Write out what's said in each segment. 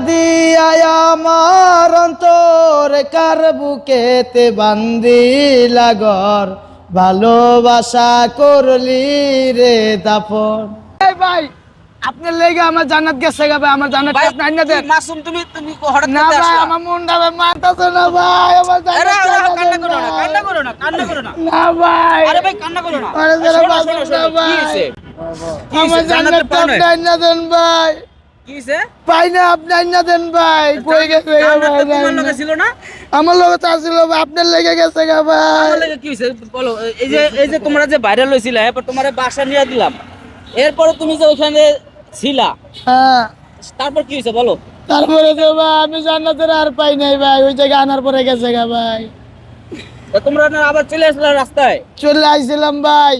দিয়া আমার অন্তর কার বুকেতে বান্দিলা ঘর ভালোবাসা করলি রে দাফন এই ভাই আপনার লেগে আমার জান্নাত গেছে গা ভাই আমার জান্নাত আপনি আইনা দেন মাসুম তুমি তুমি হঠাৎ না ভাই? আমার মুন্ডা ভাই মারতাছে না ভাই আমার জান্নাত আরে, কান্না করো না, কান্না করো না, কান্না করো না। না ভাই আরে ভাই, কান্না করো না। আরে, যারা শোনো, না, ভাই। আমার জান্নাত? আপনি আইনা দেন ভাই? পাই না আপনি আইনা দেন ভাই কই গেছে গা জান্নাত তো ভাই তোমার লগে ছিল না? আমার তো আপনার লেগে গেছে গা ভাই। আমার লগে কি? বলো, এই যে এই যে তোমরা যে ভাইরাল হয়েছিল এরপর তোমার বাসা নিয়ে দিলাম। এরপরে তুমি যে ওখানে ছিলা হ্যাঁ। তারপর কি হয়েছে বলো? তারপরে তো ভাই আমি জান্নাতের আর পাই নাই ভাই ওই জায়গায় আনার পরে গেছে গা ভাই। তোমরা আবার চলে আসলে রাস্তায়? চলে আইছিলাম ভাই।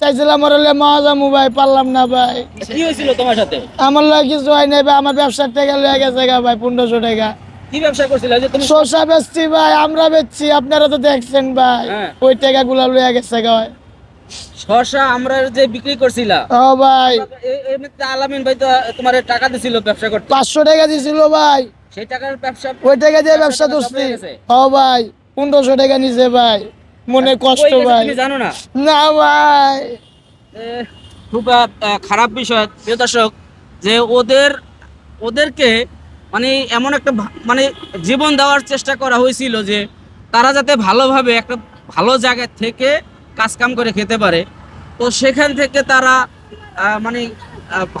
চাইছিলাম ওর হলে মহাজামু ভাই পারলাম না ভাই। কি হয়েছিল তোমার সাথে? আমার লগে কিছু হয় নাই ভাই আমার ব্যবসার টাকা লয়ে গেছে গা ভাই পনেরোশো টাকা। কি ব্যবসা করছিলে? যে তুমি শসা বেচছি ভাই আমরা বেচছি আপনারা তো দেখছেন ভাই হ্যাঁ। ওই টাকা গুলা লয়ে গেছে গা শসা আমরা যে বিক্রি করছিলা। ও ভাই। এমনিতে আলামিন ভাই তো তোমার টাকা দিছিল ব্যবসা করতে। পাঁচশো টাকা দিছিল ভাই। সেই টাকার ব্যবসা ওই টাকা দিয়ে ব্যবসা করছি ও ভাই পনেরোশো টাকা নিছে ভাই। মনে কষ্ট ভাই। তুমি জানো না? না ভাই। খুব খারাপ বিষয়। প্রিয় দর্শক যে ওদের ওদেরকে মানে এমন একটা মানে জীবন দেওয়ার চেষ্টা করা হয়েছিল যে তারা যাতে ভালোভাবে একটা ভালো জায়গায় থেকে কাজ কাম করে খেতে পারে। তো সেখান থেকে তারা মানে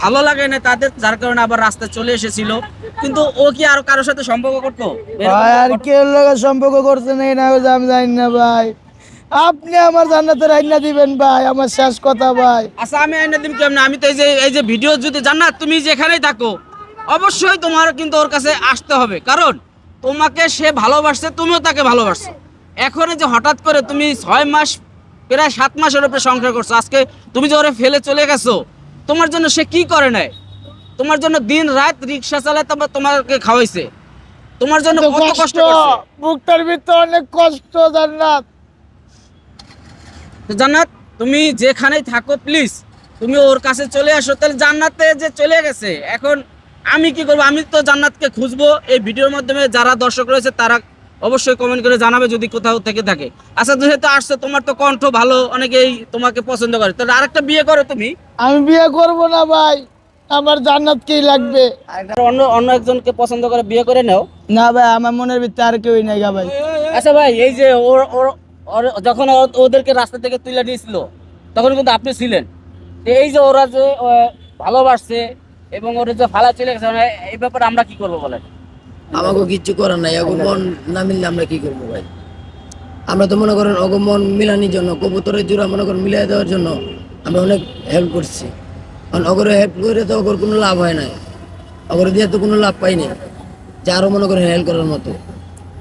ভালো লাগে না তাদের যার কারণে আবার রাস্তায় চলে এসেছিল। কিন্তু ও কি আর কারোর সাথে সম্পর্ক করতো? আর কেউ সম্পর্ক করছে নাই না আমি জানি না ভাই। আপনি আমার জান্নাতের আইনা দিবেন ভাই আমার শেষ কথা ভাই। আচ্ছা আমি আইনা দিম কেমন? আমি তো এই যে এই যে ভিডিও যদি জান্নাত তুমি যেখানেই থাকো অবশ্যই তোমার কিন্তু ওর কাছে আসতে হবে। কারণ তোমাকে সে ভালোবাসছে তুমিও তাকে ভালোবাসছো। এখন যে হঠাৎ করে তুমি ছয় মাস প্রায় সাত মাসের উপরে সংসার করছ আজকে তুমি যে ওরে ফেলে চলে গেছো তোমার জন্য সে কি করে নাই তোমার জন্য দিন রাত রিক্সা চালায় তোমার তোমাকে খাওয়াইছে। তোমার জন্য কত কষ্ট বুকটার ভিতরে অনেক কষ্ট জান্নাত। জান্নাত তুমি যেখানেই থাকো প্লিজ তুমি ওর কাছে চলে আসো। তাহলে জান্নাতে যে চলে গেছে এখন আমি কি করব? আমি তো জান্নাতকে খুঁজবো। এই ভিডিওর মাধ্যমে যারা দর্শক রয়েছে তারা অবশ্যই কমেন্ট করে জানাবে যদি কোথাও থেকে থাকে। আচ্ছা যেহেতু আসছে তোমার তো কণ্ঠ ভালো অনেকেই তোমাকে পছন্দ করে। তাহলে আরেকটা বিয়ে করো তুমি। আমি বিয়ে করব না ভাই আমার জান্নাতকেই লাগবে। আর অন্য অন্য একজনকে পছন্দ করে বিয়ে করে নাও। না ভাই আমার মনের ভিতরে আর কেউই নাই গা ভাই। আচ্ছা ভাই এই যে ওর ওর- যখন ওদেরকে রাস্তা থেকে তুলে নিয়েছিল তখন কিন্তু আপনি ছিলেন। এই যে ওরা যে ভালোবাসছে এবং ওরা যে ফালা চলে গেছে মানে এই ব্যাপারে আমরা কি করব বলেন? আমাকে কিচ্ছু করার নাই এখন মন না মিললে আমরা কি করব ভাই? আমরা তো মনে করেন অগ মন মিলানির জন্য কবুতরের জোড়া মনে করেন মিলাই দেওয়ার জন্য আমরা অনেক হেল্প করছি। কারণ অগরে হেল্প করে তো অগর কোনো লাভ হয় নাই। অগরে দিয়ে তো কোনো লাভ পাইনি যে আরও মনে করেন হেল্প করার মতো।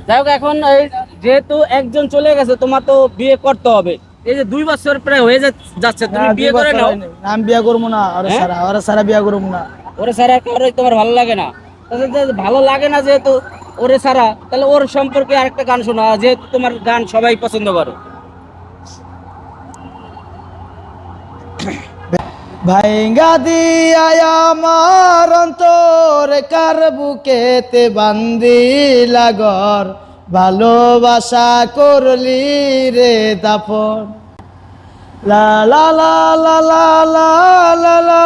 যাই হোক এখন এই যেহেতু একজন চলে গেছে তোমার তো বিয়ে করতে হবে। এই যে দুই বছর প্রায় হয়ে যাচ্ছে তুমি বিয়ে করে নাও। আমি বিয়ে করব না ওরা হ্যাঁ? সারা ওরা সারা বিয়ে করব না। ওরে ছাড়া কারোই তোমার ভালো লাগে না। ভালো লাগে না যেহেতু ওরে ছাড়া তাহলে ওর সম্পর্কে আরেকটা গান শোনা যেহেতু তোমার গান সবাই পছন্দ করে। ভাইঙ্গা দিয়া আমার অন্তর কার বুকেতে বান্দিলা ঘর? ভালোবাসা করলি রে দাফন লা লা লা লা লা লা লা লা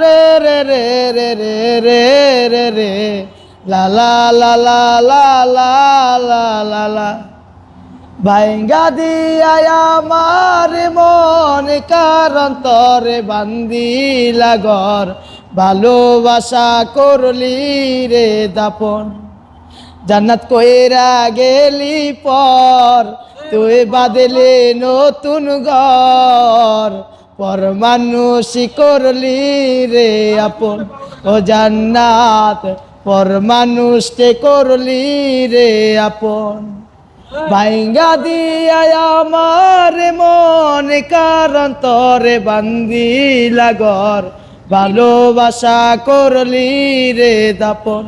রে রে রে রে রে রে রে রে লা লা লা লা লা লা লা লা মন কারণ তরে বান্দিলা ঘর ভালোবাসা করলি রে দাপন জান্নাত কইরা গেলি পর, তুই বাদলে নতুন ঘর। পর মানুষই করলি রে আপন, ও জান্নাত। পর মানুষকে করলি রে আপন। ভাইঙ্গা দিয়া আমার মন, কারণ তরে বান্দিলা ঘর। ভালোবাসা করলি রে দাপন।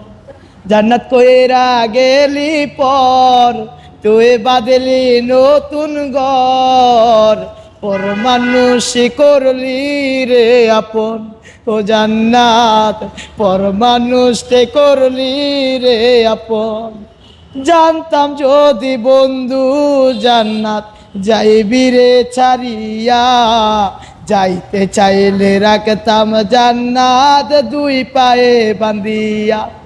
জান্নাত কইরা গেলি পর, তুই বাদলি নতুন ঘর। পর মানুষ করলি রে আপন, ও জান্নাত। পর মানুষকে করলি রে আপন। জানতাম যদি বন্ধু জান্নাত, যাইবি রে ছাড়িয়া। যাইতে চাইলে রাখতাম জান্নাত দুই পায়ে বান্দিয়া